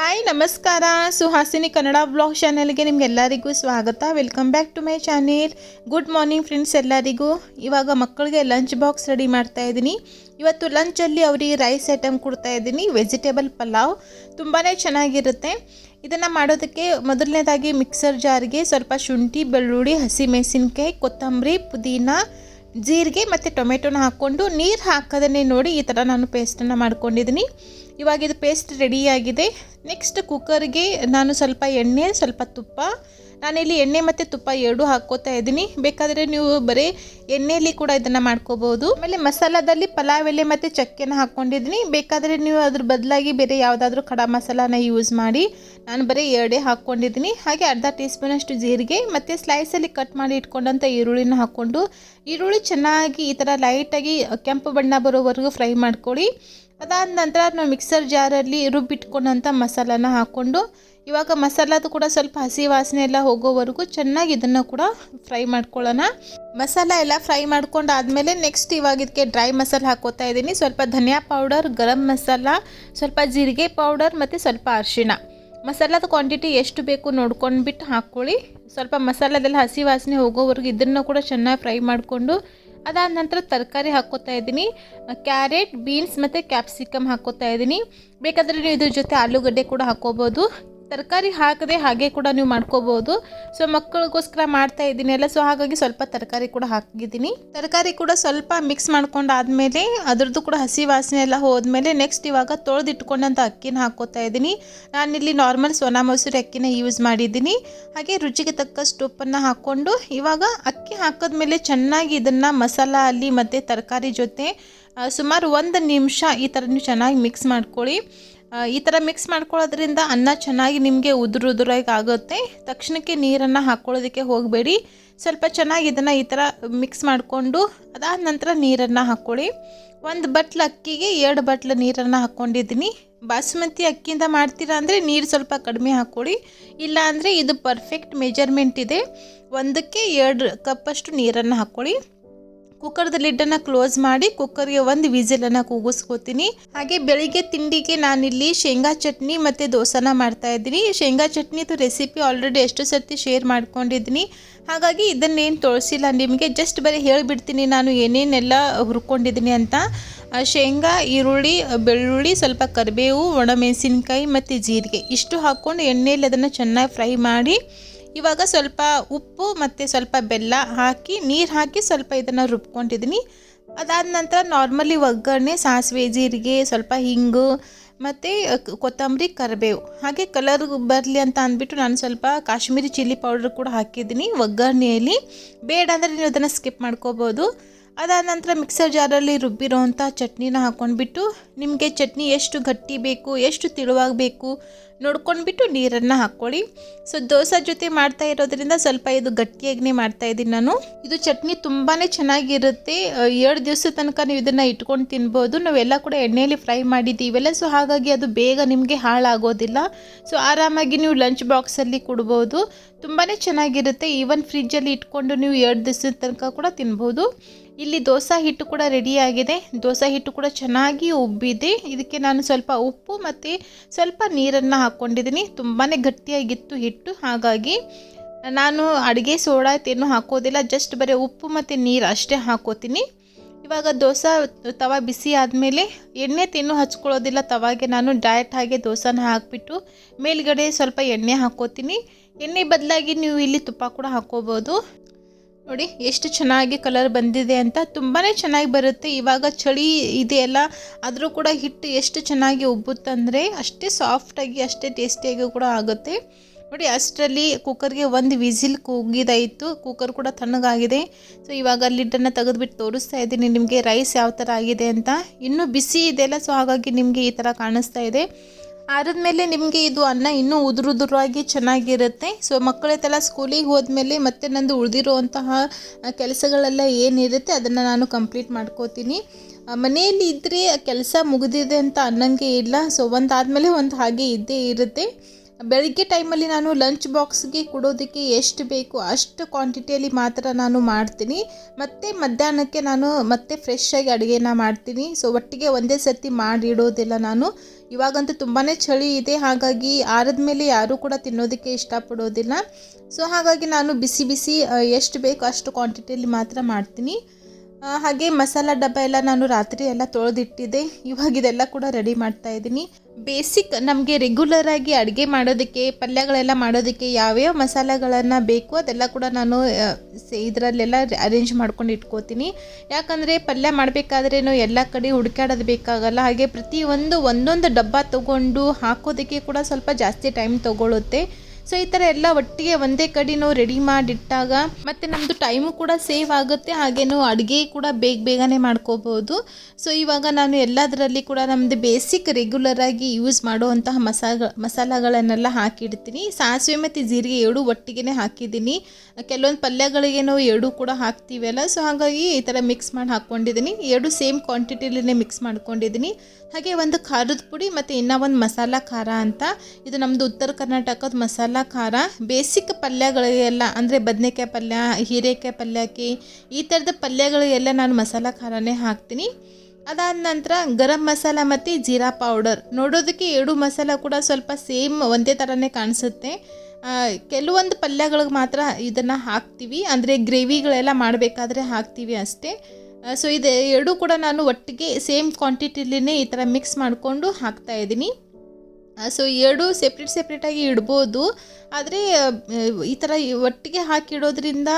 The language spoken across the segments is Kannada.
ಹಾಯ್ ನಮಸ್ಕಾರ. ಸುಹಾಸಿನಿ ಕನ್ನಡ ಬ್ಲಾಗ್ ಚಾನೆಲ್ಗೆ ನಿಮ್ಗೆಲ್ಲರಿಗೂ ಸ್ವಾಗತ. Welcome back to my channel good morning friends ಎಲ್ಲರಿಗೂ. ಇವಾಗ ಮಕ್ಕಳಿಗೆ ಲಂಚ್ ಬಾಕ್ಸ್ ರೆಡಿ ಮಾಡ್ತಾ ಇದ್ದೀನಿ. ಇವತ್ತು ಲಂಚಲ್ಲಿ ಅವರಿಗೆ ರೈಸ್ ಐಟಮ್ ಕೊಡ್ತಾ ಇದ್ದೀನಿ. ವೆಜಿಟೇಬಲ್ ಪಲಾವ್. ತುಂಬಾ ಚೆನ್ನಾಗಿರುತ್ತೆ. ಇದನ್ನು ಮಾಡೋದಕ್ಕೆ ಮೊದಲನೇದಾಗಿ ಮಿಕ್ಸರ್ ಜಾರ್ಗೆ ಸ್ವಲ್ಪ ಶುಂಠಿ, ಬೆಳ್ಳುಳ್ಳಿ, ಹಸಿಮೆಣಸಿನ್ಕಾಯಿ, ಕೊತ್ತಂಬರಿ, ಪುದೀನ ಜೀರಿಗೆ ಮತ್ತು ಟೊಮೆಟೊನ ಹಾಕ್ಕೊಂಡು ನೀರು ಹಾಕೋದನ್ನೇ ನೋಡಿ ಈ ಥರ ನಾನು ಪೇಸ್ಟನ್ನು ಮಾಡ್ಕೊಂಡಿದ್ದೀನಿ. ಇವಾಗ ಇದು ಪೇಸ್ಟ್ ರೆಡಿಯಾಗಿದೆ ನೆಕ್ಸ್ಟ್ ಕುಕ್ಕರ್ಗೆ ನಾನು ಸ್ವಲ್ಪ ಎಣ್ಣೆ, ಸ್ವಲ್ಪ ತುಪ್ಪ ನಾನಿಲ್ಲಿ ಎಣ್ಣೆ ಮತ್ತು ತುಪ್ಪ ಎರಡೂ ಹಾಕ್ಕೋತಾ ಇದ್ದೀನಿ. ಬೇಕಾದರೆ ನೀವು ಬರೀ ಎಣ್ಣೆಯಲ್ಲಿ ಕೂಡ ಇದನ್ನು ಮಾಡ್ಕೋಬೋದು. ಆಮೇಲೆ ಮಸಾಲದಲ್ಲಿ ಪಲಾವ್ ಎಲೆ ಮತ್ತು ಚಕ್ಕೆನ ಹಾಕ್ಕೊಂಡಿದ್ದೀನಿ. ಬೇಕಾದರೆ ನೀವು ಅದ್ರ ಬದಲಾಗಿ ಬೇರೆ ಯಾವುದಾದ್ರೂ ಖಡ ಮಸಾಲಾನ ಯೂಸ್ ಮಾಡಿ ನಾನು ಬರೀ ಎರಡೇ ಹಾಕ್ಕೊಂಡಿದ್ದೀನಿ. ಹಾಗೆ ಅರ್ಧ ಟೀ ಸ್ಪೂನಷ್ಟು ಜೀರಿಗೆ ಮತ್ತು ಸ್ಲೈಸಲ್ಲಿ ಕಟ್ ಮಾಡಿ ಇಟ್ಕೊಂಡಂಥ ಈರುಳ್ಳಿನ ಹಾಕ್ಕೊಂಡು ಈರುಳ್ಳಿ ಚೆನ್ನಾಗಿ ಈ ಥರ ಲೈಟಾಗಿ ಕೆಂಪು ಬಣ್ಣ ಬರೋವರೆಗೂ ಫ್ರೈ ಮಾಡ್ಕೊಳ್ಳಿ. ಅದಾದ ನಂತರ ನಾವು ಮಿಕ್ಸರ್ ಜಾರಲ್ಲಿ ರುಬ್ಬಿಟ್ಕೊಂಡಂಥ ಮಸಾಲಾನ ಹಾಕ್ಕೊಂಡು ಇವಾಗ ಮಸಾಲದು ಕೂಡ ಸ್ವಲ್ಪ ಹಸಿ ವಾಸನೆ ಎಲ್ಲ ಹೋಗೋವರೆಗೂ ಚೆನ್ನಾಗಿ ಇದನ್ನು ಕೂಡ ಫ್ರೈ ಮಾಡ್ಕೊಳ್ಳೋಣ. ಮಸಾಲ ಎಲ್ಲ ಫ್ರೈ ಮಾಡ್ಕೊಂಡಾದ್ಮೇಲೆ ನೆಕ್ಸ್ಟ್ ಇವಾಗ ಇದಕ್ಕೆ ಡ್ರೈ ಮಸಾಲ ಹಾಕೋತಾ ಇದ್ದೀನಿ. ಸ್ವಲ್ಪ ಧನಿಯಾ ಪೌಡರ್, ಗರಂ ಮಸಾಲ, ಸ್ವಲ್ಪ ಜೀರಿಗೆ ಪೌಡರ್ ಮತ್ತು ಸ್ವಲ್ಪ ಅರಿಶಿಣ. ಮಸಾಲದ ಕ್ವಾಂಟಿಟಿ ಎಷ್ಟು ಬೇಕು ನೋಡ್ಕೊಂಡ್ಬಿಟ್ಟು ಹಾಕ್ಕೊಳ್ಳಿ. ಸ್ವಲ್ಪ ಮಸಾಲದೆಲ್ಲ ಹಸಿ ವಾಸನೆ ಹೋಗೋವರೆಗೂ ಇದನ್ನು ಕೂಡ ಚೆನ್ನಾಗಿ ಫ್ರೈ ಮಾಡಿಕೊಂಡು ಅದಾದ ನಂತರ ತರಕಾರಿ ಹಾಕ್ಕೋತಾ ಇದ್ದೀನಿ. ಕ್ಯಾರೆಟ್, ಬೀನ್ಸ್ ಮತ್ತು ಕ್ಯಾಪ್ಸಿಕಮ್ ಹಾಕ್ಕೋತಾ ಇದ್ದೀನಿ. ಬೇಕಾದರೆ ನೀವು ಇದ್ರ ಜೊತೆ ಆಲೂಗಡ್ಡೆ ಕೂಡ ಹಾಕ್ಕೋಬೋದು ತರಕಾರಿ ಹಾಕದೆ ಹಾಗೆ ಕೂಡ ನೀವು ಮಾಡ್ಕೋಬೋದು. ಸೊ ಮಕ್ಕಳಿಗೋಸ್ಕರ ಮಾಡ್ತಾ ಇದ್ದೀನಿ ಅಲ್ಲ. ಸೊ ಹಾಗಾಗಿ ಸ್ವಲ್ಪ ತರಕಾರಿ ಕೂಡ ಹಾಕಿದ್ದೀನಿ. ತರಕಾರಿ ಕೂಡ ಸ್ವಲ್ಪ ಮಿಕ್ಸ್ ಮಾಡ್ಕೊಂಡಾದ್ಮೇಲೆ ಅದ್ರದ್ದು ಕೂಡ ಹಸಿ ವಾಸನೆ ಎಲ್ಲ ಹೋದ್ಮೇಲೆ ನೆಕ್ಸ್ಟ್ ಇವಾಗ ತೊಳೆದಿಟ್ಕೊಂಡಂಥ ಅಕ್ಕಿನ ಹಾಕೋತಾ ಇದ್ದೀನಿ. ನಾನಿಲ್ಲಿ ನಾರ್ಮಲ್ ಸೋನಾ ಮಸೂರಿ ಅಕ್ಕಿನ ಯೂಸ್ ಮಾಡಿದ್ದೀನಿ. ಹಾಗೆ ರುಚಿಗೆ ತಕ್ಕ ಉಪ್ಪನ್ನು ಹಾಕ್ಕೊಂಡು ಇವಾಗ ಅಕ್ಕಿ ಹಾಕಿದ್ಮೇಲೆ ಚೆನ್ನಾಗಿ ಇದನ್ನು ಮಸಾಲ, ಅಲ್ಲಿ ಮತ್ತು ತರಕಾರಿ ಜೊತೆ ಸುಮಾರು ಒಂದು ನಿಮಿಷ ಈ ಥರ ನೀವು ಚೆನ್ನಾಗಿ ಮಿಕ್ಸ್ ಮಾಡ್ಕೊಳ್ಳಿ. ಈ ಥರ ಮಿಕ್ಸ್ ಮಾಡ್ಕೊಳ್ಳೋದ್ರಿಂದ ಅನ್ನ ಚೆನ್ನಾಗಿ ನಿಮಗೆ ಉದುರು ಉದುರಾಗಿ ಆಗುತ್ತೆ. ತಕ್ಷಣಕ್ಕೆ ನೀರನ್ನು ಹಾಕ್ಕೊಳ್ಳೋದಕ್ಕೆ ಹೋಗಬೇಡಿ. ಸ್ವಲ್ಪ ಚೆನ್ನಾಗಿ ಇದನ್ನು ಈ ಥರ ಮಿಕ್ಸ್ ಮಾಡಿಕೊಂಡು ಅದಾದ ನಂತರ ನೀರನ್ನು ಹಾಕ್ಕೊಳ್ಳಿ. ಒಂದು ಬಟ್ಲು ಅಕ್ಕಿಗೆ ಎರಡು ಬಟ್ಲು ನೀರನ್ನು ಹಾಕ್ಕೊಂಡಿದ್ದೀನಿ. ಬಾಸುಮತಿ ಅಕ್ಕಿಯಿಂದ ಮಾಡ್ತೀರಾ ಅಂದರೆ ನೀರು ಸ್ವಲ್ಪ ಕಡಿಮೆ ಹಾಕ್ಕೊಳ್ಳಿ. ಇಲ್ಲ ಅಂದರೆ ಇದು ಪರ್ಫೆಕ್ಟ್ ಮೆಜರ್ಮೆಂಟ್ ಇದೆ. ಒಂದಕ್ಕೆ ಎರಡು ಕಪ್ಪಷ್ಟು ನೀರನ್ನು ಹಾಕ್ಕೊಳ್ಳಿ. ಕುಕ್ಕರ್ದ ಲಿಡ್ಡನ್ನು ಕ್ಲೋಸ್ ಮಾಡಿ ಕುಕ್ಕರ್ಗೆ ಒಂದು ವಿಸಿಲನ್ನು ಕೂಗಿಸ್ಕೋತೀನಿ. ಹಾಗೆ ಬೆಳಿಗ್ಗೆ ತಿಂಡಿಗೆ ನಾನಿಲ್ಲಿ ಶೇಂಗಾ ಚಟ್ನಿ ಮತ್ತು ದೋಸೆನ ಮಾಡ್ತಾ ಇದ್ದೀನಿ. ಶೇಂಗಾ ಚಟ್ನಿದು ರೆಸಿಪಿ ಆಲ್ರೆಡಿ ಎಷ್ಟು ಸರ್ತಿ ಶೇರ್ ಮಾಡ್ಕೊಂಡಿದ್ದೀನಿ. ಹಾಗಾಗಿ ಇದನ್ನೇನು ತೋರಿಸಿಲ್ಲ, ನಿಮಗೆ ಜಸ್ಟ್ ಬರೀ ಹೇಳಿಬಿಡ್ತೀನಿ ನಾನು ಏನೇನೆಲ್ಲ ಹುರ್ಕೊಂಡಿದ್ದೀನಿ ಅಂತ. ಶೇಂಗಾ, ಈರುಳ್ಳಿ, ಬೆಳ್ಳುಳ್ಳಿ, ಸ್ವಲ್ಪ ಕರಿಬೇವು ಒಣಮೆಣಸಿನ್ಕಾಯಿ ಮತ್ತು ಜೀರಿಗೆ. ಇಷ್ಟು ಹಾಕ್ಕೊಂಡು ಎಣ್ಣೆಯಲ್ಲಿ ಅದನ್ನು ಚೆನ್ನಾಗಿ ಫ್ರೈ ಮಾಡಿ ಇವಾಗ ಸ್ವಲ್ಪ ಉಪ್ಪು ಮತ್ತು ಸ್ವಲ್ಪ ಬೆಲ್ಲ ಹಾಕಿ, ನೀರು ಹಾಕಿ ಸ್ವಲ್ಪ ಇದನ್ನು ರುಬ್ಕೊಂಡಿದ್ದೀನಿ ಅದಾದ ನಂತರ ನಾರ್ಮಲಿ ಒಗ್ಗರಣೆ, ಸಾಸಿವೆ, ಜೀರಿಗೆ, ಸ್ವಲ್ಪ ಹಿಂಗು ಮತ್ತು ಕೊತ್ತಂಬರಿ, ಕರಿಬೇವು. ಹಾಗೆ ಕಲರ್ ಬರಲಿ ಅಂತ ಅಂದ್ಬಿಟ್ಟು ನಾನು ಸ್ವಲ್ಪ ಕಾಶ್ಮೀರಿ ಚಿಲ್ಲಿ ಪೌಡರ್ ಕೂಡ ಹಾಕಿದ್ದೀನಿ ಒಗ್ಗರಣೆಯಲ್ಲಿ. ಬೇಡ ಅಂದರೆ ನೀವು ಅದನ್ನು ಸ್ಕಿಪ್ ಮಾಡ್ಕೋಬೋದು. ಅದಾದ ನಂತರ ಮಿಕ್ಸರ್ ಜಾರಲ್ಲಿ ರುಬ್ಬಿರೋವಂಥ ಚಟ್ನಿನ ಹಾಕ್ಕೊಂಡ್ಬಿಟ್ಟು ನಿಮಗೆ ಚಟ್ನಿ ಎಷ್ಟು ಗಟ್ಟಿ ಬೇಕು, ಎಷ್ಟು ತಿಳುವಾಗಬೇಕು ನೋಡ್ಕೊಂಡ್ಬಿಟ್ಟು ನೀರನ್ನು ಹಾಕ್ಕೊಳ್ಳಿ. ಸೊ, ದೋಸೆ ಜೊತೆ ಮಾಡ್ತಾ ಇರೋದ್ರಿಂದ ಸ್ವಲ್ಪ ಇದು ಗಟ್ಟಿಯಾಗಿನೇ ಮಾಡ್ತಾ ಇದ್ದೀನಿ ನಾನು. ಇದು ಚಟ್ನಿ ತುಂಬಾ ಚೆನ್ನಾಗಿರುತ್ತೆ. ಎರಡು ದಿವಸದ ತನಕ ನೀವು ಇದನ್ನು ಇಟ್ಕೊಂಡು ತಿನ್ಬೋದು. ನಾವೆಲ್ಲ ಕೂಡ ಎಣ್ಣೆಯಲ್ಲಿ ಫ್ರೈ ಮಾಡಿದ್ದೀವಲ್ಲ, ಸೊ ಹಾಗಾಗಿ ಅದು ಬೇಗ ನಿಮಗೆ ಹಾಳಾಗೋದಿಲ್ಲ. ಸೊ, ಆರಾಮಾಗಿ ನೀವು ಲಂಚ್ ಬಾಕ್ಸಲ್ಲಿ ಕೊಡ್ಬೋದು. ತುಂಬಾ ಚೆನ್ನಾಗಿರುತ್ತೆ. ಈವನ್ ಫ್ರಿಜ್ಜಲ್ಲಿ ಇಟ್ಕೊಂಡು ನೀವು ಎರಡು ದಿವಸದ ತನಕ ಕೂಡ ತಿನ್ಬೋದು. ಇಲ್ಲಿ ದೋಸೆ ಹಿಟ್ಟು ಕೂಡ ರೆಡಿಯಾಗಿದೆ ದೋಸೆ ಹಿಟ್ಟು ಕೂಡ ಚೆನ್ನಾಗಿ ಉಬ್ಬಿದೆ. ಇದಕ್ಕೆ ನಾನು ಸ್ವಲ್ಪ ಉಪ್ಪು ಮತ್ತು ಸ್ವಲ್ಪ ನೀರನ್ನು ಹಾಕ್ಕೊಂಡಿದ್ದೀನಿ ತುಂಬಾ ಗಟ್ಟಿಯಾಗಿತ್ತು ಹಿಟ್ಟು. ಹಾಗಾಗಿ ನಾನು ಅಡುಗೆ ಸೋಡಾ ಏನು ಹಾಕೋದಿಲ್ಲ. ಜಸ್ಟ್ ಬರೀ ಉಪ್ಪು ಮತ್ತು ನೀರು ಅಷ್ಟೇ ಹಾಕೋತೀನಿ. ಇವಾಗ ದೋಸೆ ತವ ಬಿಸಿ ಆದಮೇಲೆ ಎಣ್ಣೆ ತಿನ್ನು ಹಚ್ಕೊಳ್ಳೋದಿಲ್ಲ. ತವಾಗೆ ನಾನು ಡೈರೆಕ್ಟ್ ಹಾಗೆ ದೋಸೆನ ಹಾಕಿಬಿಟ್ಟು ಮೇಲ್ಗಡೆ ಸ್ವಲ್ಪ ಎಣ್ಣೆ ಹಾಕೋತೀನಿ. ಎಣ್ಣೆ ಬದಲಾಗಿ ನೀವು ಇಲ್ಲಿ ತುಪ್ಪ ಕೂಡ ಹಾಕೋಬೋದು. ನೋಡಿ, ಎಷ್ಟು ಚೆನ್ನಾಗಿ ಕಲರ್ ಬಂದಿದೆ ಅಂತ ತುಂಬಾ ಚೆನ್ನಾಗಿ ಬರುತ್ತೆ. ಇವಾಗ ಚಳಿ ಇದೆಯಲ್ಲ, ಆದರೂ ಕೂಡ ಹಿಟ್ಟು ಎಷ್ಟು ಚೆನ್ನಾಗಿ ಉಬ್ಬುತ್ತಂದರೆ ಅಷ್ಟೇ ಸಾಫ್ಟಾಗಿ ಅಷ್ಟೇ ಟೇಸ್ಟಿಯಾಗಿ ಕೂಡ ಆಗುತ್ತೆ. ನೋಡಿ, ಅಷ್ಟರಲ್ಲಿ ಕುಕ್ಕರ್ಗೆ ಒಂದು ವಿಸಿಲ್ ಕೂಗಿದಾಯಿತು ಕುಕ್ಕರ್ ಕೂಡ ತಣ್ಣಗಾಗಿದೆ. ಸೊ ಇವಾಗ ಲಿಡ್ಡನ್ನು ತೆಗೆದುಬಿಟ್ಟು ತೋರಿಸ್ತಾ ಇದ್ದೀನಿ ನಿಮಗೆ ರೈಸ್ ಯಾವ ಥರ ಆಗಿದೆ ಅಂತ. ಇನ್ನೂ ಬಿಸಿ ಇದೆಯಲ್ಲ ಸೊ ಹಾಗಾಗಿ ನಿಮಗೆ ಈ ಥರ ಕಾಣಿಸ್ತಾ ಇದೆ. ಆರಿದ್ಮೇಲೆ ನಿಮಗೆ ಇದು ಅನ್ನ ಇನ್ನೂ ಉದುರುದುರಾಗಿ ಚೆನ್ನಾಗಿರುತ್ತೆ. ಸೊ ಮಕ್ಕಳೆಲ್ಲ ಸ್ಕೂಲಿಗೆ ಹೋದ್ಮೇಲೆ ಮತ್ತೆ ನಂದು ಉಳಿದಿರುವಂತಹ ಕೆಲಸಗಳೆಲ್ಲ ಏನಿರುತ್ತೆ ಅದನ್ನು ನಾನು ಕಂಪ್ಲೀಟ್ ಮಾಡ್ಕೋತೀನಿ. ಮನೆಯಲ್ಲಿ ಇದ್ದರೆ ಕೆಲಸ ಮುಗಿದಿದೆ ಅಂತ ಅನ್ನಂಗೆ ಇಲ್ಲ. ಸೊ ಒಂದು ಆದಮೇಲೆ ಒಂದು ಹಾಗೆ ಇದ್ದೇ ಇರುತ್ತೆ. ಬೆಳಿಗ್ಗೆ ಟೈಮಲ್ಲಿ ನಾನು ಲಂಚ್ ಬಾಕ್ಸ್ಗೆ ಕೊಡೋದಕ್ಕೆ ಎಷ್ಟು ಬೇಕು ಅಷ್ಟು ಕ್ವಾಂಟಿಟಿಯಲ್ಲಿ ಮಾತ್ರ ನಾನು ಮಾಡ್ತೀನಿ. ಮತ್ತು ಮಧ್ಯಾಹ್ನಕ್ಕೆ ನಾನು ಮತ್ತೆ ಫ್ರೆಶ್ ಆಗಿ ಅಡುಗೆನ ಮಾಡ್ತೀನಿ. ಸೊ ಒಟ್ಟಿಗೆ ಒಂದೇ ಸರ್ತಿ ಮಾಡಿಡೋದಿಲ್ಲ ನಾನು ಇವಾಗಂತೂ ತುಂಬಾ ಚಳಿ ಇದೆ. ಹಾಗಾಗಿ ಆರದ ಮೇಲೆ ಯಾರೂ ಕೂಡ ತಿನ್ನೋದಕ್ಕೆ ಇಷ್ಟಪಡೋದಿಲ್ಲ. ಸೊ ಹಾಗಾಗಿ ನಾನು ಬಿಸಿ ಬಿಸಿ ಎಷ್ಟು ಬೇಕು ಅಷ್ಟು ಕ್ವಾಂಟಿಟಿಯಲ್ಲಿ ಮಾತ್ರ ಮಾಡ್ತೀನಿ. ಹಾಗೆ ಮಸಾಲ ಡಬ್ಬ ಎಲ್ಲ ನಾನು ರಾತ್ರಿ ಎಲ್ಲ ತೊಳೆದಿಟ್ಟಿದ್ದೆ. ಇವಾಗ ಇದೆಲ್ಲ ಕೂಡ ರೆಡಿ ಮಾಡ್ತಾ ಇದ್ದೀನಿ. ಬೇಸಿಕ್ ನಮಗೆ ರೆಗ್ಯುಲರ್ ಆಗಿ ಅಡುಗೆ ಮಾಡೋದಕ್ಕೆ, ಪಲ್ಯಗಳೆಲ್ಲ ಮಾಡೋದಕ್ಕೆ ಯಾವ್ಯಾವ ಮಸಾಲೆಗಳನ್ನು ಬೇಕು ಅದೆಲ್ಲ ಕೂಡ ನಾನು ಇದರಲ್ಲೆಲ್ಲ ಅರೇಂಜ್ ಮಾಡ್ಕೊಂಡು ಇಟ್ಕೋತೀನಿ. ಯಾಕಂದರೆ ಪಲ್ಯ ಮಾಡಬೇಕಾದ್ರೇನು ಎಲ್ಲ ಕಡೆ ಹುಡುಕಾಡೋದು ಬೇಕಾಗಲ್ಲ. ಹಾಗೆ ಪ್ರತಿಯೊಂದು ಒಂದೊಂದು ಡಬ್ಬ ತಗೊಂಡು ಹಾಕೋದಕ್ಕೆ ಕೂಡ ಸ್ವಲ್ಪ ಜಾಸ್ತಿ ಟೈಮ್ ತಗೊಳುತ್ತೆ. ಸೊ ಈ ಥರ ಎಲ್ಲ ಒಟ್ಟಿಗೆ ಒಂದೇ ಕಡೆ ನಾವು ರೆಡಿ ಮಾಡಿಟ್ಟಾಗ ಮತ್ತು ನಮ್ಮದು ಟೈಮು ಕೂಡ ಸೇವ್ ಆಗುತ್ತೆ. ಹಾಗೇನೂ ಅಡುಗೆ ಕೂಡ ಬೇಗ ಬೇಗನೆ ಮಾಡ್ಕೋಬೋದು. ಸೊ ಇವಾಗ ನಾನು ಎಲ್ಲದರಲ್ಲಿ ಕೂಡ ನಮ್ಮದು ಬೇಸಿಕ್ ರೆಗ್ಯುಲರ್ ಆಗಿ ಯೂಸ್ ಮಾಡುವಂತಹ ಮಸಾಲ ಮಸಾಲಗಳನ್ನೆಲ್ಲ ಹಾಕಿಡ್ತೀನಿ. ಸಾಸಿವೆ ಮತ್ತು ಜೀರಿಗೆ ಎರಡು ಒಟ್ಟಿಗೆ ಹಾಕಿದ್ದೀನಿ. ಕೆಲವೊಂದು ಪಲ್ಯಗಳಿಗೆ ನಾವು ಎರಡು ಕೂಡ ಹಾಕ್ತೀವಲ್ಲ. ಸೊ ಹಾಗಾಗಿ ಈ ಥರ ಮಿಕ್ಸ್ ಮಾಡಿ ಹಾಕ್ಕೊಂಡಿದ್ದೀನಿ ಎರಡು ಸೇಮ್ ಕ್ವಾಂಟಿಟಿಲೇ ಮಿಕ್ಸ್ ಮಾಡ್ಕೊಂಡಿದ್ದೀನಿ. ಹಾಗೆ ಒಂದು ಖಾರದ ಪುಡಿ ಮತ್ತು ಇನ್ನೂ ಒಂದು ಮಸಾಲ ಖಾರ ಅಂತ. ಇದು ನಮ್ಮದು ಉತ್ತರ ಕರ್ನಾಟಕದ ಮಸಾಲ ಖಾರ ಬೇಸಿಕ್ ಪಲ್ಯಗಳಿಗೆಲ್ಲ, ಅಂದರೆ ಬದನೆಕಾಯಿ ಪಲ್ಯ, ಹೀರೆಕಾಯಿ ಪಲ್ಯಕ್ಕೆ, ಈ ಥರದ ಪಲ್ಯಗಳಿಗೆಲ್ಲ ನಾನು ಮಸಾಲ ಖಾರನೇ ಹಾಕ್ತೀನಿ. ಅದಾದ ನಂತರ ಗರಂ ಮಸಾಲ ಮತ್ತು ಜೀರಾ ಪೌಡರ್. ನೋಡೋದಕ್ಕೆ ಎರಡು ಮಸಾಲ ಕೂಡ ಸ್ವಲ್ಪ ಸೇಮ್ ಒಂದೇ ಥರನೇ ಕಾಣಿಸುತ್ತೆ. ಕೆಲವೊಂದು ಪಲ್ಯಗಳಿಗೆ ಮಾತ್ರ ಇದನ್ನು ಹಾಕ್ತೀವಿ. ಅಂದರೆ ಗ್ರೇವಿಗಳೆಲ್ಲ ಮಾಡಬೇಕಾದ್ರೆ ಹಾಕ್ತೀವಿ ಅಷ್ಟೇ. ಸೊ ಇದು ಎರಡೂ ಕೂಡ ನಾನು ಒಟ್ಟಿಗೆ ಸೇಮ್ ಕ್ವಾಂಟಿಟಿಲಿನೇ ಈ ಥರ ಮಿಕ್ಸ್ ಮಾಡಿಕೊಂಡು ಹಾಕ್ತಾ ಇದ್ದೀನಿ. ಸೊ ಎರಡು ಸೆಪ್ರೇಟ್ ಸೆಪ್ರೇಟಾಗಿ ಇಡ್ಬೋದು. ಆದರೆ ಈ ಥರ ಒಟ್ಟಿಗೆ ಹಾಕಿಡೋದ್ರಿಂದ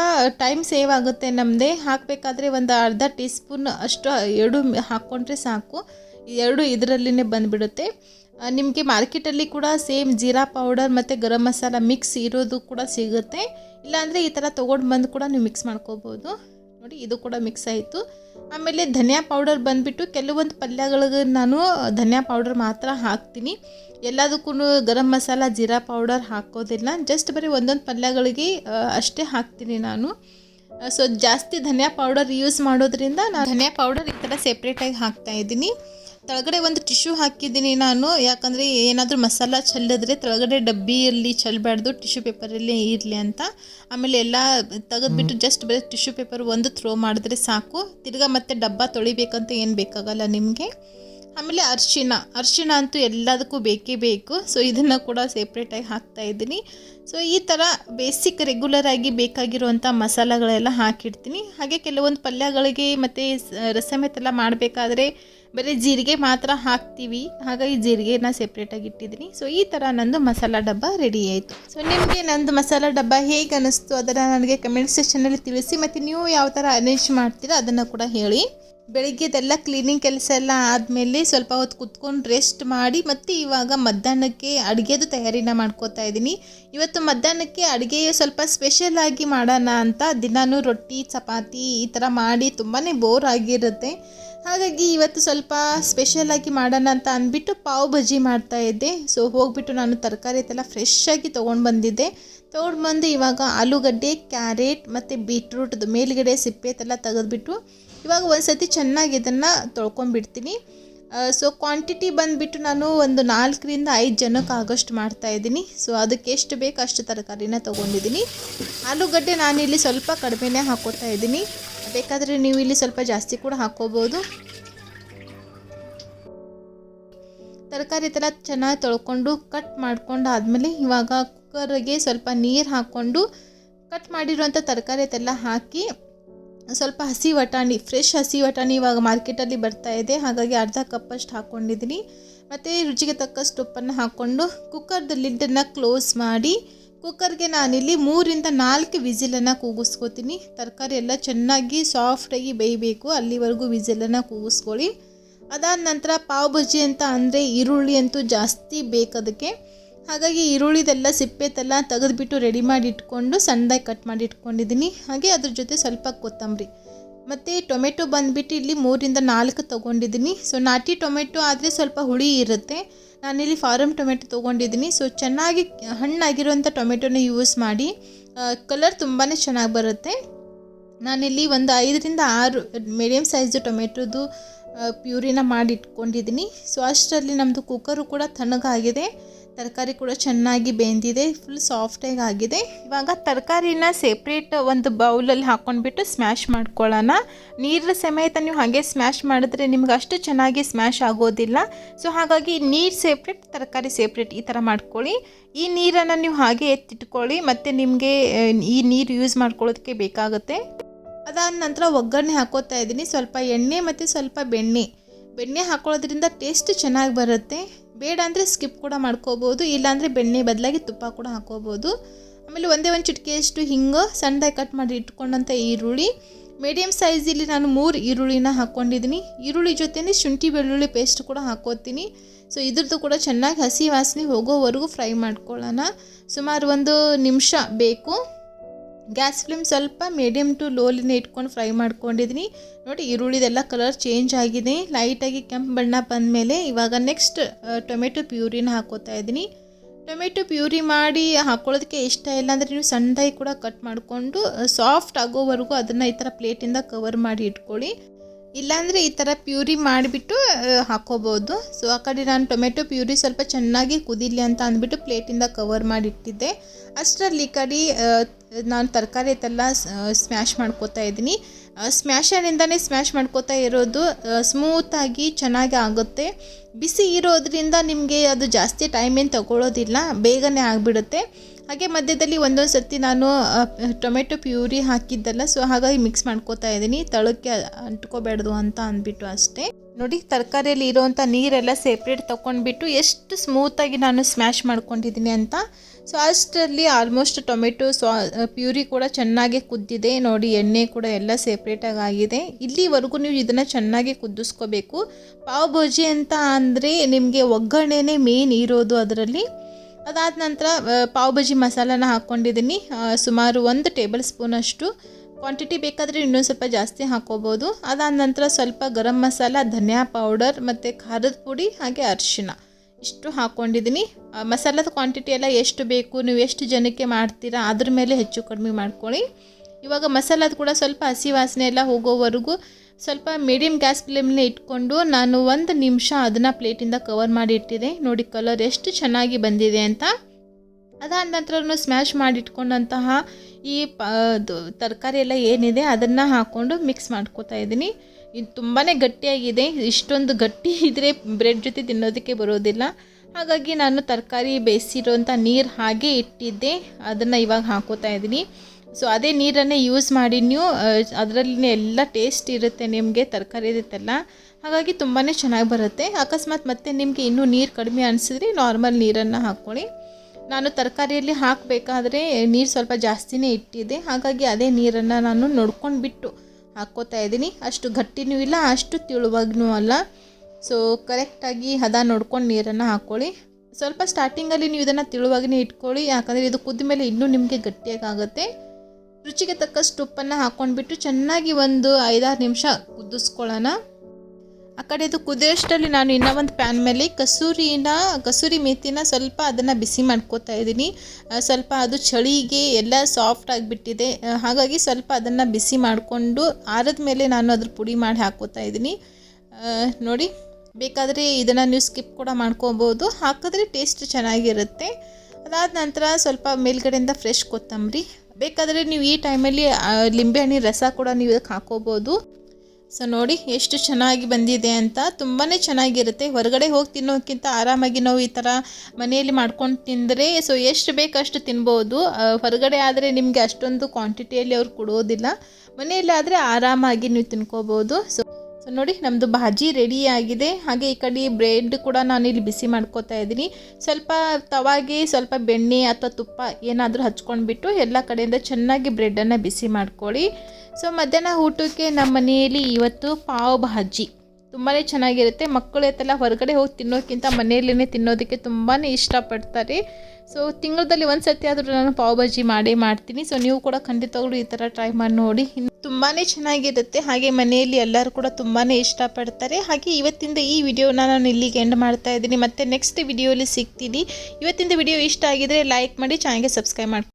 ಟೈಮ್ ಸೇವ್ ಆಗುತ್ತೆ ನಮ್ಮದೇ ಹಾಕಬೇಕಾದ್ರೆ ಒಂದು ಅರ್ಧ ಟೀ ಸ್ಪೂನ್ ಅಷ್ಟು ಎರಡು ಹಾಕ್ಕೊಂಡ್ರೆ ಸಾಕು. ಎರಡು ಇದರಲ್ಲಿನೇ ಬಂದುಬಿಡುತ್ತೆ. ನಿಮಗೆ ಮಾರ್ಕೆಟಲ್ಲಿ ಕೂಡ ಸೇಮ್ ಜೀರಾ ಪೌಡರ್ ಮತ್ತು ಗರಂ ಮಸಾಲ ಮಿಕ್ಸ್ ಇರೋದು ಕೂಡ ಸಿಗುತ್ತೆ. ಇಲ್ಲಾಂದರೆ ಈ ಥರ ತೊಗೊಂಡು ಬಂದು ಕೂಡ ನೀವು ಮಿಕ್ಸ್ ಮಾಡ್ಕೋಬೋದು. ನೋಡಿ, ಇದು ಕೂಡ ಮಿಕ್ಸ್ ಆಯಿತು. ಆಮೇಲೆ ಧನಿಯಾ ಪೌಡರ್ ಬಂದುಬಿಟ್ಟು ಕೆಲವೊಂದು ಪಲ್ಯಗಳಿಗೆ ನಾನು ಧನಿಯಾ ಪೌಡರ್ ಮಾತ್ರ ಹಾಕ್ತೀನಿ. ಎಲ್ಲದಕ್ಕೂ ಗರಂ ಮಸಾಲ, ಜೀರಾ ಪೌಡರ್ ಹಾಕೋದಿಲ್ಲ. ಜಸ್ಟ್ ಬರೀ ಒಂದೊಂದು ಪಲ್ಯಗಳಿಗೆ ಅಷ್ಟೇ ಹಾಕ್ತೀನಿ ನಾನು. ಸೊ ಜಾಸ್ತಿ ಧನಿಯಾ ಪೌಡರ್ ಯೂಸ್ ಮಾಡೋದ್ರಿಂದ ನಾನು ಧನಿಯಾ ಪೌಡರ್ ಈ ಥರ ಸೆಪ್ರೇಟಾಗಿ ಹಾಕ್ತಾ ಇದ್ದೀನಿ. ಕೆಳಗಡೆ ಒಂದು ಟಿಶ್ಯೂ ಹಾಕಿದ್ದೀನಿ ನಾನು. ಯಾಕಂದರೆ ಏನಾದರೂ ಮಸಾಲ ಚೆಲ್ಲಿದ್ರೆ ಕೆಳಗಡೆ ಡಬ್ಬಿಯಲ್ಲಿ ಚೆಲ್ಲಬಾರ್ದು ಟಿಶ್ಯೂ ಪೇಪರಲ್ಲಿ ಇರಲಿ ಅಂತ. ಆಮೇಲೆ ಎಲ್ಲ ತೆಗೆದ್ಬಿಟ್ಟು ಜಸ್ಟ್ ಬರೀ ಟಿಶ್ಯೂ ಪೇಪರ್ ಒಂದು ಥ್ರೋ ಮಾಡಿದ್ರೆ ಸಾಕು. ತಿರ್ಗಾ ಮತ್ತೆ ಡಬ್ಬ ತೊಳಿಬೇಕಂತ ಏನು ಬೇಕಾಗಲ್ಲ ನಿಮಗೆ. ಆಮೇಲೆ ಅರಿಶಿಣ ಅರಿಶಿಣ ಅಂತೂ ಎಲ್ಲದಕ್ಕೂ ಬೇಕೇ ಬೇಕು. ಸೊ ಇದನ್ನು ಕೂಡ ಸೆಪ್ರೇಟಾಗಿ ಹಾಕ್ತಾ ಇದ್ದೀನಿ. ಸೊ ಈ ಥರ ಬೇಸಿಕ್ ರೆಗ್ಯುಲರ್ ಆಗಿ ಬೇಕಾಗಿರುವಂಥ ಮಸಾಲೆಗಳೆಲ್ಲ ಹಾಕಿಡ್ತೀನಿ. ಹಾಗೆ ಕೆಲವೊಂದು ಪಲ್ಯಗಳಿಗೆ ಮತ್ತು ರಸಮೆತ್ತೆಲ್ಲ ಮಾಡಬೇಕಾದ್ರೆ ಬರೀ ಜೀರಿಗೆ ಮಾತ್ರ ಹಾಕ್ತೀವಿ. ಹಾಗಾಗಿ ಜೀರಿಗೆನ ಸೆಪ್ರೇಟಾಗಿ ಇಟ್ಟಿದ್ದೀನಿ. ಸೊ ಈ ಥರ ನಂದು ಮಸಾಲ ಡಬ್ಬ ರೆಡಿ ಆಯಿತು. ಸೊ ನಿಮಗೆ ನಂದು ಮಸಾಲ ಡಬ್ಬ ಹೇಗೆ ಅನ್ನಿಸ್ತು ಅದನ್ನು ನನಗೆ ಕಮೆಂಟ್ ಸೆಕ್ಷನಲ್ಲಿ ತಿಳಿಸಿ. ಮತ್ತು ನೀವು ಯಾವ ಥರ ಅರೇಂಜ್ ಮಾಡ್ತೀರಾ ಅದನ್ನು ಕೂಡ ಹೇಳಿ. ಬೆಳಿಗ್ಗೆದೆಲ್ಲ ಕ್ಲೀನಿಂಗ್ ಕೆಲಸ ಎಲ್ಲ ಆದಮೇಲೆ ಸ್ವಲ್ಪ ಹೊತ್ತು ಕುತ್ಕೊಂಡು ರೆಸ್ಟ್ ಮಾಡಿ, ಮತ್ತು ಇವಾಗ ಮಧ್ಯಾಹ್ನಕ್ಕೆ ಅಡುಗೆದು ತಯಾರಿನ ಮಾಡ್ಕೋತಾ ಇದ್ದೀನಿ. ಇವತ್ತು ಮಧ್ಯಾಹ್ನಕ್ಕೆ ಅಡುಗೆ ಸ್ವಲ್ಪ ಸ್ಪೆಷಲ್ ಆಗಿ ಮಾಡೋಣ ಅಂತ ದಿನಾನು ರೊಟ್ಟಿ, ಚಪಾತಿ ಈ ಥರ ಮಾಡಿ ತುಂಬಾ ಬೋರ್ ಆಗಿರುತ್ತೆ. ಹಾಗಾಗಿ ಇವತ್ತು ಸ್ವಲ್ಪ ಸ್ಪೆಷಲ್ ಆಗಿ ಮಾಡೋಣ ಅಂತ ಅಂದ್ಬಿಟ್ಟು ಪಾವ್ ಬಜ್ಜಿ ಮಾಡ್ತಾ ಇದ್ದೆ. ಸೊ ಹೋಗ್ಬಿಟ್ಟು ನಾನು ತರಕಾರಿ ಎಲ್ಲ ಫ್ರೆಶ್ ಆಗಿ ತೊಗೊಂಡು ಬಂದಿದ್ದೆ. ತೊಗೊಂಡು ಬಂದು ಇವಾಗ ಆಲೂಗಡ್ಡೆ, ಕ್ಯಾರೆಟ್ ಮತ್ತು ಬೀಟ್ರೂಟ್ದು ಸಿಪ್ಪೆ ಎಲ್ಲ ತೆಗೆದುಬಿಟ್ಟು ಇವಾಗ ಒಂದು ಸತಿ ಚೆನ್ನಾಗಿ ಇದನ್ನು ತೊಳ್ಕೊಂಡ್ಬಿಡ್ತೀನಿ ಸೊ ಕ್ವಾಂಟಿಟಿ ಬಂದುಬಿಟ್ಟು ನಾನು ಒಂದು ನಾಲ್ಕರಿಂದ ಐದು ಜನಕ್ಕೆ ಆಗೋಷ್ಟು ಮಾಡ್ತಾ ಇದ್ದೀನಿ. ಸೊ ಅದಕ್ಕೆ ಎಷ್ಟು ಬೇಕು ಅಷ್ಟು ತರಕಾರಿನ ತೊಗೊಂಡಿದ್ದೀನಿ. ಆಲೂಗಡ್ಡೆ ನಾನಿಲ್ಲಿ ಸ್ವಲ್ಪ ಕಡಿಮೆನೇ ಹಾಕೋತಾ ಇದ್ದೀನಿ. ಬೇಕಾದರೆ ನೀವು ಇಲ್ಲಿ ಸ್ವಲ್ಪ ಜಾಸ್ತಿ ಕೂಡ ಹಾಕ್ಕೋಬೋದು. ತರಕಾರಿ ಥರ ಚೆನ್ನಾಗಿ ತೊಳ್ಕೊಂಡು ಕಟ್ ಮಾಡ್ಕೊಂಡು ಆದಮೇಲೆ ಇವಾಗ ಕುಕ್ಕರ್ಗೆ ಸ್ವಲ್ಪ ನೀರು ಹಾಕ್ಕೊಂಡು ಕಟ್ ಮಾಡಿರುವಂಥ ತರಕಾರಿ ಎಲ್ಲ ಹಾಕಿ ಸ್ವಲ್ಪ ಹಸಿ ವಟಾಣಿ ಫ್ರೆಶ್ ಹಸಿ ವಟಾಣಿ ಇವಾಗ ಮಾರ್ಕೆಟಲ್ಲಿ ಬರ್ತಾ ಇದೆ. ಹಾಗಾಗಿ ಅರ್ಧ ಕಪ್ಪಷ್ಟು ಹಾಕ್ಕೊಂಡಿದ್ದೀನಿ ಮತ್ತು ರುಚಿಗೆ ತಕ್ಕಷ್ಟು ಉಪ್ಪನ್ನು ಹಾಕ್ಕೊಂಡು ಕುಕ್ಕರ್ದು ಲಿಡ್ಡನ್ನು ಕ್ಲೋಸ್ ಮಾಡಿ ಕುಕ್ಕರ್ಗೆ ನಾನಿಲ್ಲಿ ಮೂರಿಂದ ನಾಲ್ಕು ವಿಸಿಲನ್ನು ಕೂಗಿಸ್ಕೊತೀನಿ. ತರಕಾರಿ ಎಲ್ಲ ಚೆನ್ನಾಗಿ ಸಾಫ್ಟಾಗಿ ಬೇಯಬೇಕು. ಅಲ್ಲಿವರೆಗೂ ವಿಸಿಲನ್ನು ಕೂಗಿಸ್ಕೊಳ್ಳಿ. ಅದಾದ ನಂತರ ಪಾವ್ ಬಜ್ಜಿ ಅಂತ ಅಂದರೆ ಈರುಳ್ಳಿ ಅಂತೂ ಜಾಸ್ತಿ ಬೇಕದಕ್ಕೆ ಹಾಗಾಗಿ ಈರುಳ್ಳಿದೆಲ್ಲ ಸಿಪ್ಪೆತೆಲ್ಲ ತೆಗೆದುಬಿಟ್ಟು ರೆಡಿ ಮಾಡಿ ಇಟ್ಕೊಂಡು ಸಣ್ಣದಾಗಿ ಕಟ್ ಮಾಡಿ ಇಟ್ಕೊಂಡಿದ್ದೀನಿ. ಹಾಗೆ ಅದ್ರ ಜೊತೆ ಸ್ವಲ್ಪ ಕೊತ್ತಂಬರಿ. ಮತ್ತು ಟೊಮೆಟೊ ಬಂದುಬಿಟ್ಟು ಇಲ್ಲಿ ಮೂರಿಂದ ನಾಲ್ಕು ತೊಗೊಂಡಿದ್ದೀನಿ. ಸೊ ನಾಟಿ ಟೊಮೆಟೊ ಆದರೆ ಸ್ವಲ್ಪ ಹುಳಿ ಇರುತ್ತೆ. ನಾನಿಲ್ಲಿ ಫಾರಮ್ ಟೊಮೆಟೊ ತೊಗೊಂಡಿದ್ದೀನಿ. ಸೊ ಚೆನ್ನಾಗಿ ಹಣ್ಣಾಗಿರುವಂಥ ಟೊಮೆಟೊನ ಯೂಸ್ ಮಾಡಿ ಕಲರ್ ತುಂಬಾ ಚೆನ್ನಾಗಿ ಬರುತ್ತೆ. ನಾನಿಲ್ಲಿ ಒಂದು ಐದರಿಂದ ಆರು ಮೀಡಿಯಮ್ ಸೈಜು ಟೊಮೆಟೊದು ಪ್ಯೂರಿನ ಮಾಡಿ ಇಟ್ಕೊಂಡಿದ್ದೀನಿ ಸೊ ಅಷ್ಟರಲ್ಲಿ ನಮ್ಮದು ಕುಕ್ಕರು ಕೂಡ ತಣ್ಣಗಾಗಿದೆ. ತರಕಾರಿ ಕೂಡ ಚೆನ್ನಾಗಿ ಬೆಂದಿದೆ ಫುಲ್ ಸಾಫ್ಟಾಗಿ ಆಗಿದೆ. ಇವಾಗ ತರಕಾರಿನ ಸೆಪ್ರೇಟ್ ಒಂದು ಬೌಲಲ್ಲಿ ಹಾಕ್ಕೊಂಡ್ಬಿಟ್ಟು ಸ್ಮ್ಯಾಶ್ ಮಾಡ್ಕೊಳ್ಳೋಣ. ನೀರು ಸಮೇತ ನೀವು ಹಾಗೆ ಸ್ಮ್ಯಾಶ್ ಮಾಡಿದ್ರೆ ನಿಮ್ಗೆ ಅಷ್ಟು ಚೆನ್ನಾಗಿ ಸ್ಮ್ಯಾಶ್ ಆಗೋದಿಲ್ಲ. ಸೊ ಹಾಗಾಗಿ ನೀರು ಸೆಪ್ರೇಟ್ ತರಕಾರಿ ಸೆಪ್ರೇಟ್ ಈ ಥರ ಮಾಡ್ಕೊಳ್ಳಿ. ಈ ನೀರನ್ನು ನೀವು ಹಾಗೆ ಎತ್ತಿಟ್ಕೊಳ್ಳಿ ಮತ್ತು ನಿಮಗೆ ಈ ನೀರು ಯೂಸ್ ಮಾಡ್ಕೊಳ್ಳೋದಕ್ಕೆ ಬೇಕಾಗುತ್ತೆ. ಅದಾದ ನಂತರ ಒಗ್ಗರಣೆ ಹಾಕೋತಾ ಇದ್ದೀನಿ. ಸ್ವಲ್ಪ ಎಣ್ಣೆ ಮತ್ತು ಸ್ವಲ್ಪ ಬೆಣ್ಣೆ. ಬೆಣ್ಣೆ ಹಾಕೊಳ್ಳೋದ್ರಿಂದ ಟೇಸ್ಟ್ ಚೆನ್ನಾಗಿ ಬರುತ್ತೆ. ಬೇಡ ಅಂದರೆ ಸ್ಕಿಪ್ ಕೂಡ ಮಾಡ್ಕೋಬೋದು, ಇಲ್ಲಾಂದರೆ ಬೆಣ್ಣೆ ಬದಲಾಗಿ ತುಪ್ಪ ಕೂಡ ಹಾಕೋಬೋದು. ಆಮೇಲೆ ಒಂದೇ ಒಂದು ಚಿಟಿಕೆಯಷ್ಟು ಹಿಂಗೆ ಸಣ್ಣದಾಗಿ ಕಟ್ ಮಾಡಿ ಇಟ್ಕೊಂಡಂಥ ಈರುಳ್ಳಿ. ಮೀಡಿಯಮ್ ಸೈಜಲ್ಲಿ ನಾನು ಮೂರು ಈರುಳ್ಳಿನ ಹಾಕ್ಕೊಂಡಿದ್ದೀನಿ ಈರುಳ್ಳಿ ಜೊತೆನೇ ಶುಂಠಿ ಬೆಳ್ಳುಳ್ಳಿ ಪೇಸ್ಟ್ ಕೂಡ ಹಾಕೋತೀನಿ. ಸೊ ಇದ್ರದ್ದು ಕೂಡ ಚೆನ್ನಾಗಿ ಹಸಿ ವಾಸನೆ ಹೋಗೋವರೆಗೂ ಫ್ರೈ ಮಾಡ್ಕೊಳ್ಳೋಣ. ಸುಮಾರು ಒಂದು ನಿಮಿಷ ಬೇಕು. ಗ್ಯಾಸ್ ಫ್ಲೇಮ್ ಸ್ವಲ್ಪ ಮೀಡಿಯಮ್ ಟು ಲೋಲಿನೇ ಇಟ್ಕೊಂಡು ಫ್ರೈ ಮಾಡ್ಕೊಂಡಿದ್ದೀನಿ ನೋಡಿ ಈರುಳ್ಳಿದೆಲ್ಲ ಕಲರ್ ಚೇಂಜ್ ಆಗಿದೆ. ಲೈಟಾಗಿ ಕೆಂಪು ಬಣ್ಣ ಬಂದಮೇಲೆ ಇವಾಗ ನೆಕ್ಸ್ಟ್ ಟೊಮೆಟೊ ಪ್ಯೂರಿನ ಹಾಕೋತಾ ಇದ್ದೀನಿ ಟೊಮೆಟೊ ಪ್ಯೂರಿ ಮಾಡಿ ಹಾಕೊಳ್ಳೋದಕ್ಕೆ ಇಷ್ಟ ಇಲ್ಲ ಅಂದರೆ ನೀವು ಸಣ್ಣದಾಗಿ ಕೂಡ ಕಟ್ ಮಾಡಿಕೊಂಡು ಸಾಫ್ಟ್ ಆಗೋವರೆಗೂ ಅದನ್ನು ಈ ಥರ ಪ್ಲೇಟಿಂದ ಕವರ್ ಮಾಡಿ ಇಟ್ಕೊಳ್ಳಿ. ಇಲ್ಲಾಂದರೆ ಈ ಥರ ಪ್ಯೂರಿ ಮಾಡಿಬಿಟ್ಟು ಹಾಕೋಬೋದು. ಸೊ ಆ ಕಡೆ ನಾನು ಟೊಮೆಟೊ ಪ್ಯೂರಿ ಸ್ವಲ್ಪ ಚೆನ್ನಾಗಿ ಕುದಿಲಿ ಅಂತ ಅಂದ್ಬಿಟ್ಟು ಪ್ಲೇಟಿಂದ ಕವರ್ ಮಾಡಿಟ್ಟಿದ್ದೆ. ಅಷ್ಟರಲ್ಲಿ ಈ ಕಡೆ ನಾನು ತರಕಾರಿ ಎಲ್ಲ ಸ್ಮ್ಯಾಶ್ ಮಾಡ್ಕೋತಾ ಇದ್ದೀನಿ. ಸ್ಮ್ಯಾಶರಿಂದನೇ ಸ್ಮ್ಯಾಶ್ ಮಾಡ್ಕೋತಾ ಇರೋದು ಸ್ಮೂತಾಗಿ ಚೆನ್ನಾಗಿ ಆಗುತ್ತೆ. ಬಿಸಿ ಇರೋದ್ರಿಂದ ನಿಮಗೆ ಅದು ಜಾಸ್ತಿ ಟೈಮ್ ಏನು ತಗೊಳ್ಳೋದಿಲ್ಲ ಬೇಗನೆ ಆಗಿಬಿಡುತ್ತೆ. ಹಾಗೆ ಮಧ್ಯದಲ್ಲಿ ಒಂದೊಂದು ಸರ್ತಿ ನಾನು ಟೊಮೆಟೊ ಪ್ಯೂರಿ ಹಾಕಿದ್ದಲ್ಲ, ಸೊ ಹಾಗಾಗಿ ಮಿಕ್ಸ್ ಮಾಡ್ಕೋತಾ ಇದ್ದೀನಿ. ತಳಕ್ಕೆ ಅಂಟ್ಕೋಬೇಡ್ದು ಅಂತ ಅಂದ್ಬಿಟ್ಟು ಅಷ್ಟೇ. ನೋಡಿ, ತರಕಾರಿಯಲ್ಲಿ ಇರೋವಂಥ ನೀರೆಲ್ಲ ಸೆಪ್ರೇಟ್ ತೊಗೊಂಡ್ಬಿಟ್ಟು ಎಷ್ಟು ಸ್ಮೂತಾಗಿ ನಾನು ಸ್ಮ್ಯಾಶ್ ಮಾಡ್ಕೊಂಡಿದ್ದೀನಿ ಅಂತ. ಸೊ ಅಷ್ಟರಲ್ಲಿ ಆಲ್ಮೋಸ್ಟ್ ಟೊಮೆಟೊ, ಸ್ವಾ ಪ್ಯೂರಿ ಕೂಡ ಚೆನ್ನಾಗಿ ಕುದ್ದಿದೆ. ನೋಡಿ, ಎಣ್ಣೆ ಕೂಡ ಎಲ್ಲ ಸೆಪ್ರೇಟಾಗಿ ಆಗಿದೆ. ಇಲ್ಲಿವರೆಗೂ ನೀವು ಇದನ್ನು ಚೆನ್ನಾಗಿ ಕುದಿಸ್ಕೋಬೇಕು. ಪಾವ್ ಭಾಜಿ ಅಂತ ಅಂದರೆ ನಿಮಗೆ ಒಗ್ಗರಣೆನೇ ಮೇನ್ ಇರೋದು ಅದರಲ್ಲಿ. ಅದಾದ ನಂತರ ಪಾವ್ ಭಾಜಿ ಮಸಾಲಾನ ಹಾಕ್ಕೊಂಡಿದ್ದೀನಿ ಸುಮಾರು ಒಂದು ಟೇಬಲ್ ಸ್ಪೂನಷ್ಟು ಕ್ವಾಂಟಿಟಿ ಬೇಕಾದರೆ ಇನ್ನೊಂದು ಸ್ವಲ್ಪ ಜಾಸ್ತಿ ಹಾಕೋಬೋದು. ಅದಾದ ನಂತರ ಸ್ವಲ್ಪ ಗರಂ ಮಸಾಲ, ಧನಿಯಾ ಪೌಡರ್ ಮತ್ತು ಖಾರದ ಪುಡಿ ಹಾಗೆ ಅರಿಶಿನ ಇಷ್ಟು ಹಾಕ್ಕೊಂಡಿದ್ದೀನಿ ಮಸಾಲದ ಕ್ವಾಂಟಿಟಿ ಎಲ್ಲ ಎಷ್ಟು ಬೇಕು, ನೀವು ಎಷ್ಟು ಜನಕ್ಕೆ ಮಾಡ್ತೀರಾ, ಅದ್ರ ಮೇಲೆ ಹೆಚ್ಚು ಕಡಿಮೆ ಮಾಡ್ಕೊಳ್ಳಿ. ಇವಾಗ ಮಸಾಲದ ಕೂಡ ಸ್ವಲ್ಪ ಹಸಿ ವಾಸನೆ ಎಲ್ಲ ಹೋಗೋವರೆಗೂ ಸ್ವಲ್ಪ ಮೀಡಿಯಮ್ ಗ್ಯಾಸ್ ಫ್ಲೇಮ್ನೇ ಇಟ್ಕೊಂಡು ನಾನು ಒಂದು ನಿಮಿಷ ಅದನ್ನು ಪ್ಲೇಟಿಂದ ಕವರ್ ಮಾಡಿ ಇಟ್ಟಿದೆ. ನೋಡಿ ಕಲರ್ ಎಷ್ಟು ಚೆನ್ನಾಗಿ ಬಂದಿದೆ ಅಂತ. ಅದಾದ ನಂತರ ಸ್ಮ್ಯಾಶ್ ಮಾಡಿಟ್ಕೊಂಡಂತಹ ಈ ಪ ತರಕಾರಿ ಎಲ್ಲ ಏನಿದೆ ಅದನ್ನು ಹಾಕ್ಕೊಂಡು ಮಿಕ್ಸ್ ಮಾಡ್ಕೋತಾ ಇದ್ದೀನಿ. ಇದು ತುಂಬಾ ಗಟ್ಟಿಯಾಗಿದೆ. ಇಷ್ಟೊಂದು ಗಟ್ಟಿ ಇದ್ದರೆ ಬ್ರೆಡ್ ಜೊತೆ ತಿನ್ನೋದಕ್ಕೆ ಬರೋದಿಲ್ಲ. ಹಾಗಾಗಿ ನಾನು ತರಕಾರಿ ಬೇಯಿಸಿರೋಂಥ ನೀರು ಹಾಗೆ ಇಟ್ಟಿದ್ದೆ. ಅದನ್ನು ಇವಾಗ ಹಾಕೋತಾ ಇದ್ದೀನಿ. ಸೊ ಅದೇ ನೀರನ್ನೇ ಯೂಸ್ ಮಾಡಿ ನೀವು ಅದರಲ್ಲಿ ಎಲ್ಲ ಟೇಸ್ಟ್ ಇರುತ್ತೆ ನಿಮಗೆ, ತರಕಾರಿ ಇರುತ್ತೆಲ್ಲ. ಹಾಗಾಗಿ ತುಂಬಾ ಚೆನ್ನಾಗಿ ಬರುತ್ತೆ. ಅಕಸ್ಮಾತ್ ಮತ್ತೆ ನಿಮಗೆ ಇನ್ನೂ ನೀರು ಕಡಿಮೆ ಅನಿಸಿದ್ರೆ ನಾರ್ಮಲ್ ನೀರನ್ನು ಹಾಕ್ಕೊಳ್ಳಿ ನಾನು ತರಕಾರಿಯಲ್ಲಿ ಹಾಕಬೇಕಾದ್ರೆ ನೀರು ಸ್ವಲ್ಪ ಜಾಸ್ತಿನೇ ಇಟ್ಟಿದ್ದೆ. ಹಾಗಾಗಿ ಅದೇ ನೀರನ್ನು ನಾನು ನೋಡ್ಕೊಂಡು ಬಿಟ್ಟು ಹಾಕ್ಕೋತಾ ಇದ್ದೀನಿ. ಅಷ್ಟು ಗಟ್ಟಿನೂ ಇಲ್ಲ, ಅಷ್ಟು ತಿಳುವಾಗೂ ಅಲ್ಲ. ಸೊ ಕರೆಕ್ಟಾಗಿ ಹದ ನೋಡ್ಕೊಂಡು ನೀರನ್ನು ಹಾಕ್ಕೊಳ್ಳಿ ಸ್ವಲ್ಪ ಸ್ಟಾರ್ಟಿಂಗಲ್ಲಿ ನೀವು ಇದನ್ನು ತಿಳುವಾಗಿನೇ ಇಟ್ಕೊಳ್ಳಿ. ಯಾಕಂದರೆ ಇದು ಕುದ್ದ ಮೇಲೆ ಇನ್ನೂ ನಿಮಗೆ ಗಟ್ಟಿಯಾಗಿ ಆಗುತ್ತೆ. ರುಚಿಗೆ ತಕ್ಕಷ್ಟು ಉಪ್ಪನ್ನು ಹಾಕ್ಕೊಂಡ್ಬಿಟ್ಟು ಚೆನ್ನಾಗಿ ಒಂದು ಐದಾರು ನಿಮಿಷ ಕುದಿಸ್ಕೊಳ್ಳೋಣ. ಆ ಕಡೆ ಇದು ಕುದಿಯೋಷ್ಟರಲ್ಲಿ ನಾನು ಇನ್ನೂ ಒಂದು ಪ್ಯಾನ್ ಮೇಲೆ ಕಸೂರಿನ, ಕಸೂರಿ ಮೇಥಿನ ಸ್ವಲ್ಪ ಅದನ್ನು ಬಿಸಿ ಮಾಡ್ಕೋತಾ ಇದ್ದೀನಿ. ಸ್ವಲ್ಪ ಅದು ಚಳಿಗೆ ಎಲ್ಲ ಸಾಫ್ಟ್ ಆಗಿಬಿಟ್ಟಿದೆ. ಹಾಗಾಗಿ ಸ್ವಲ್ಪ ಅದನ್ನು ಬಿಸಿ ಮಾಡಿಕೊಂಡು ಆರದ ಮೇಲೆ ನಾನು ಅದ್ರ ಪುಡಿ ಮಾಡಿ ಹಾಕೋತಾ ಇದ್ದೀನಿ. ನೋಡಿ, ಬೇಕಾದರೆ ಇದನ್ನು ನೀವು ಸ್ಕಿಪ್ ಕೂಡ ಮಾಡ್ಕೋಬೋದು. ಹಾಕಿದ್ರೆ ಟೇಸ್ಟ್ ಚೆನ್ನಾಗಿರುತ್ತೆ. ಅದಾದ ನಂತರ ಸ್ವಲ್ಪ ಮೇಲ್ಗಡೆಯಿಂದ ಫ್ರೆಶ್ ಕೊತ್ತಂಬರಿ. ಬೇಕಾದರೆ ನೀವು ಈ ಟೈಮಲ್ಲಿ ಲಿಂಬೆಹಣ್ಣಿನ ರಸ ಕೂಡ ನೀವು ಇದಕ್ಕೆ ಹಾಕೋಬೋದು. ಸೊ ನೋಡಿ ಎಷ್ಟು ಚೆನ್ನಾಗಿ ಬಂದಿದೆ ಅಂತ. ತುಂಬಾ ಚೆನ್ನಾಗಿರುತ್ತೆ. ಹೊರಗಡೆ ಹೋಗಿ ತಿನ್ನೋಕ್ಕಿಂತ ಆರಾಮಾಗಿ ನಾವು ಈ ಥರ ಮನೆಯಲ್ಲಿ ಮಾಡ್ಕೊಂಡು ತಿಂದರೆ ಸೊ ಎಷ್ಟು ಬೇಕು ಅಷ್ಟು ತಿನ್ಬೋದು. ಹೊರಗಡೆ ಆದರೆ ನಿಮಗೆ ಅಷ್ಟೊಂದು ಕ್ವಾಂಟಿಟಿಯಲ್ಲಿ ಅವ್ರು ಕೊಡೋದಿಲ್ಲ. ಮನೆಯಲ್ಲಿ ಆದರೆ ಆರಾಮಾಗಿ ನೀವು ತಿನ್ಕೋಬೋದು. ಸೊ ಸೊ ನೋಡಿ ನಮ್ಮದು ಭಾಜಿ ರೆಡಿ ಆಗಿದೆ. ಹಾಗೆ ಈ ಕಡೆ ಬ್ರೆಡ್ ಕೂಡ ನಾನು ಇಲ್ಲಿ ಬಿಸಿ ಮಾಡ್ಕೋತಾ ಇದ್ದೀನಿ. ಸ್ವಲ್ಪ ತವಾಗೆ, ಸ್ವಲ್ಪ ಬೆಣ್ಣೆ ಅಥವಾ ತುಪ್ಪ ಏನಾದರೂ ಹಚ್ಕೊಂಡ್ಬಿಟ್ಟು ಎಲ್ಲ ಕಡೆಯಿಂದ ಚೆನ್ನಾಗಿ ಬ್ರೆಡ್ಡನ್ನು ಬಿಸಿ ಮಾಡ್ಕೊಳ್ಳಿ. ಸೊ ಮಧ್ಯಾಹ್ನ ಊಟಕ್ಕೆ ನಮ್ಮ ಮನೆಯಲ್ಲಿ ಇವತ್ತು ಪಾವ್ ಭಾಜಿ. ತುಂಬಾ ಚೆನ್ನಾಗಿರುತ್ತೆ. ಮಕ್ಕಳು ಎತ್ತೆಲ್ಲ ಹೊರಗಡೆ ಹೋಗಿ ತಿನ್ನೋಕ್ಕಿಂತ ಮನೆಯಲ್ಲೇ ತಿನ್ನೋದಕ್ಕೆ ತುಂಬಾ ಇಷ್ಟಪಡ್ತಾರೆ. ಸೊ ತಿಂಗಳಲ್ಲಿ ಒಂದು ಸರ್ತಿ ಆದರೂ ನಾನು ಪಾವ್ ಭಾಜಿ ಮಾಡೇ ಮಾಡ್ತೀನಿ. ಸೊ ನೀವು ಕೂಡ ಖಂಡಿತವಾಗ್ಲೂ ಈ ಥರ ಟ್ರೈ ಮಾಡಿ ನೋಡಿ. ತುಂಬಾ ಚೆನ್ನಾಗಿರುತ್ತೆ. ಹಾಗೆ ಮನೆಯಲ್ಲಿ ಎಲ್ಲರೂ ಕೂಡ ತುಂಬಾ ಇಷ್ಟಪಡ್ತಾರೆ. ಹಾಗೆ ಇವತ್ತಿಂದ ಈ ವಿಡಿಯೋನ ನಾನು ಇಲ್ಲಿಗೆ ಎಂಡ್ ಮಾಡ್ತಾ ಇದ್ದೀನಿ. ಮತ್ತೆ ನೆಕ್ಸ್ಟ್ ವಿಡಿಯೋಲಿ ಸಿಗ್ತೀನಿ. ಇವತ್ತಿಂದ ವಿಡಿಯೋ ಇಷ್ಟ ಆಗಿದ್ರೆ ಲೈಕ್ ಮಾಡಿ ಚಾನಲ್ಗೆ ಸಬ್ಸ್ಕ್ರೈಬ್ ಮಾಡಿ